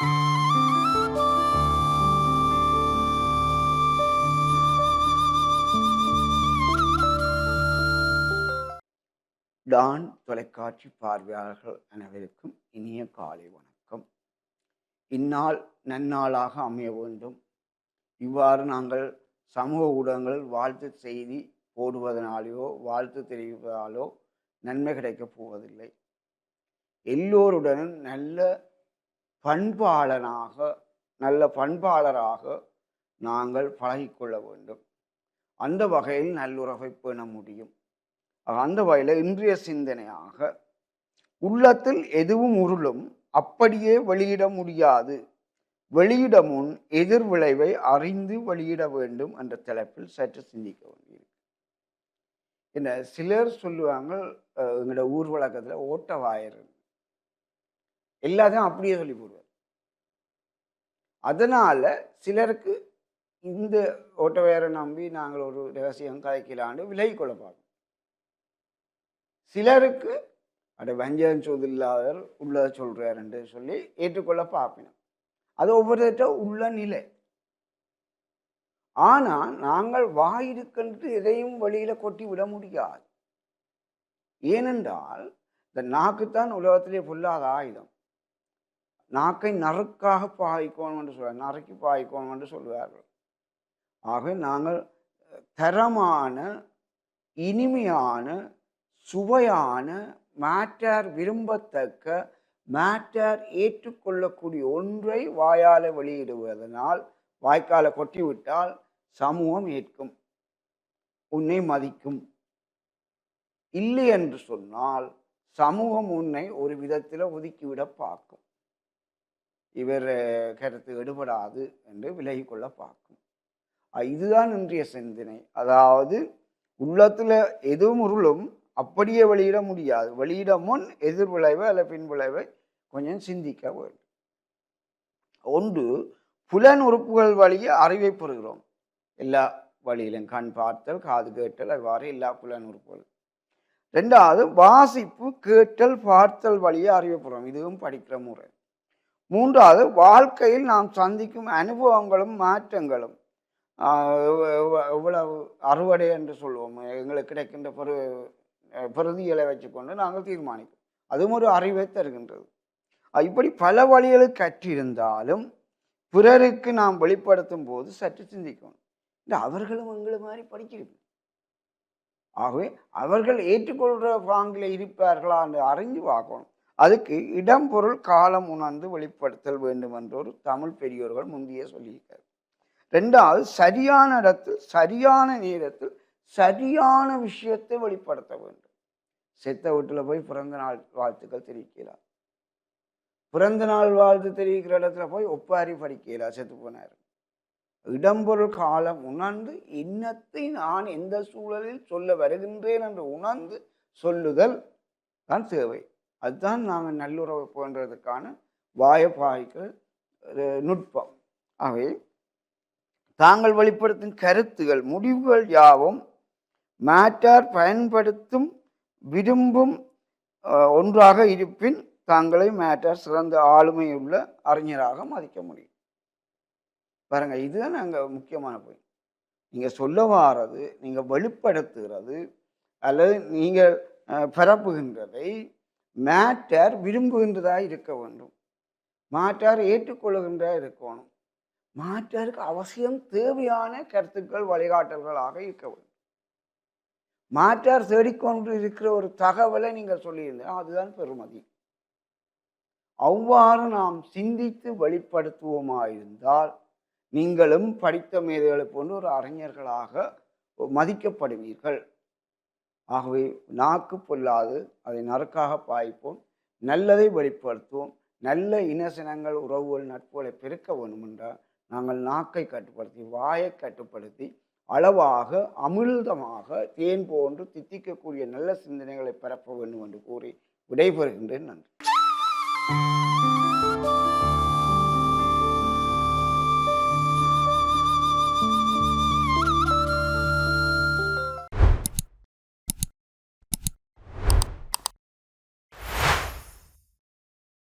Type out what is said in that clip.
Don தொலைக்காட்சி பார்வையாளர்கள் அனைவருக்கும் இனிய காலை வணக்கம். இந்நாள் நன்னாளாக அமைய வேண்டும். இவ்வாறு நாங்கள் சமூக ஊடகங்கள் வாழ்த்து செய்தி போடுவதனாலேயோ வாழ்த்து தெரிவிப்பதாலோ நன்மை கிடைக்கப் போவதில்லை. எல்லோருடனும் நல்ல பண்பாளனாக நல்ல பண்பாளராக நாங்கள் பழகிக்கொள்ள வேண்டும். அந்த வகையில் நல்லுறவை பேண முடியும். அந்த வகையில் இன்றைய சிந்தனையாக உள்ளத்தில் எதுவும் உருளும் அப்படியே வெளியிட முடியாது. வெளியிட முன் எதிர்விளைவை அறிந்து வெளியிட வேண்டும் என்ற தலைப்பில் சற்று சிந்திக்க வேண்டியிருக்கு என்ன சிலர் சொல்லுவாங்க எங்களோட ஊர் வழக்கத்தில் ஓட்ட வாயிருந்து எல்லாத்தையும் அப்படியே சொல்லி போடுவார். அதனால் சிலருக்கு இந்த ஓட்டவையரை நம்பி நாங்கள் ஒரு ரகசியம் கதைக்கலான்னு விலகி கொள்ள பார்ப்போம் சிலருக்கு அட வஞ்சகம் சொல்லாதவர் உள்ளதை சொல்றார் என்று சொல்லி ஏற்றுக்கொள்ள பார்ப்பினோம். அது ஒவ்வொருத்த உள்ள நிலை. ஆனால் நாங்கள் வாயிருக்கின்ற எதையும் வெளியில கொட்டி விட முடியாது. ஏனென்றால் இந்த நாக்குத்தான் உலகத்திலே பொல்லாத ஆயுதம். நாக்கை நறுக்காக பாய்க்கோணும் என்று சொல்வார். நறுக்கி பாய்க்கோணும் என்று சொல்வார்கள். ஆக நாங்கள் தரமான இனிமையான சுவையான மேட்டர் விரும்பத்தக்க மேட்டர் ஏற்றுக்கொள்ளக்கூடிய ஒன்றை வாயால் வெளியிடுவதனால் வாய்க்கால கொட்டிவிட்டால் சமூகம் ஏற்கும். உன்னை மதிக்கும். இல்லை என்று சொன்னால் சமூகம் உன்னை ஒரு விதத்தில் ஒதுக்கிவிட பார்க்கும். இவர் கருத்து எடுபடாது என்று விலகிக்கொள்ள பார்க்கும். இதுதான் இன்றைய சிந்தனை. அதாவது உள்ளத்தில் எதுவும் உருளும் அப்படியே வெளியிட முடியாது. வெளியிட முன் எதிர் விளைவை அல்ல பின் விளைவை கொஞ்சம் சிந்திக்க வேண்டும். ஒன்று புலன் உறுப்புகள் வழியே அறிவை பெறுகிறோம். எல்லா வழியிலும் கண் பார்த்தல் காது கேட்டல் அவ்வாறு எல்லா புலன் உறுப்புகள் ரெண்டாவது வாசிப்பு கேட்டல் பார்த்தல் வழியே அறிவை பெறுகிறோம். இதுவும் படிக்கிற முறை. மூன்றாவது வாழ்க்கையில் நாம் சந்திக்கும் அனுபவங்களும் மாற்றங்களும். இவ்வளவு எவ்வளவு அறுவடை என்று சொல்லுவோம் எங்களுக்கு கிடைக்கின்ற பெரு பிரதிகளை வச்சுக்கொண்டு நாங்கள் தீர்மானிப்போம். அதுவும் ஒரு அறிவை தருகின்றது. இப்படி பல வழிகளை கற்றிருந்தாலும் பிறருக்கு நாம் வெளிப்படுத்தும் போது சற்று சிந்திக்கணும். இந்த அவர்களும் எங்களை மாதிரி படிச்சிருப்போம் ஆகவே அவர்கள் ஏற்றுக்கொள்கிற பாங்கில் இருப்பார்களா என்று அறிஞ்சு பார்க்கணும். அதுக்கு இடம் பொருள் காலம் உணர்ந்து வெளிப்படுத்தல் வேண்டும் என்றொரு தமிழ் பெரியோர்கள் முந்தைய சொல்லியிருக்கார். ரெண்டாவது சரியான இடத்தில் சரியான நேரத்தில் சரியான விஷயத்தை வெளிப்படுத்த வேண்டும். செத்த வீட்டில் போய் பிறந்த நாள் வாழ்த்துக்கள் தெரிவிக்கிறார் பிறந்த நாள் வாழ்த்து தெரிவிக்கிற இடத்துல போய் ஒப்பாரி படிக்கிறார் செத்து போனார். இடம்பொருள் காலம் உணர்ந்து இன்னத்தை நான் எந்த சூழலில் சொல்ல வருகின்றேன் என்று உணர்ந்து சொல்லுதல் தான் தேவை. அதுதான் நாங்கள் நல்லுறவு போன்றதுக்கான வாயப்பாய்க்கிற நுட்பம். ஆகவே தாங்கள் வெளிப்படுத்தும் கருத்துகள் முடிவுகள் யாவும் மேட்டார் பயன்படுத்தும் விரும்பும் ஒன்றாக இருப்பின் தாங்களை மேட்டார் சிறந்த ஆளுமையுள்ள அறிஞராக மதிக்க முடியும். பாருங்க இதுதான் நாங்கள் முக்கியமான போய் நீங்கள் சொல்ல வாரது நீங்கள் வெளிப்படுத்துகிறது அல்லது நீங்கள் பரப்புகின்றதை மேட்டர் விரும்புகின்றதாக இருக்க வேண்டும். மாற்றார் ஏற்றுக்கொள்கின்றதாக இருக்கணும் மாற்றாருக்கு அவசியம் தேவையான கருத்துக்கள் வழிகாட்டல்களாக இருக்க வேண்டும். மாற்றார் தேடிக்கொண்டு இருக்கிற ஒரு தகவலை நீங்கள் சொல்லியிருந்தா அதுதான் பெருமதி. அவ்வாறு நாம் சிந்தித்து வெளிப்படுத்துவோமாயிருந்தால் நீங்களும் படித்த மேதைகளை போன்று ஒரு அறிஞர்களாக மதிக்கப்படுவீர்கள். ஆகவே நாக்கு பொல்லாது அதை நறுக்காக பாய்ப்போம். நல்லதை வெளிப்படுத்துவோம். நல்ல இனசினங்கள் உறவுகள் நட்புகளை பெருக்க வேண்டுமென்றால் நாங்கள் நாக்கை கட்டுப்படுத்தி வாயை கட்டுப்படுத்தி அளவாக அமிழ்தமாக தேன் போன்று தித்திக்கக்கூடிய நல்ல சிந்தனைகளை பரப்ப வேண்டும் என்று கூறி விடைபெறுகின்றேன். நன்றி.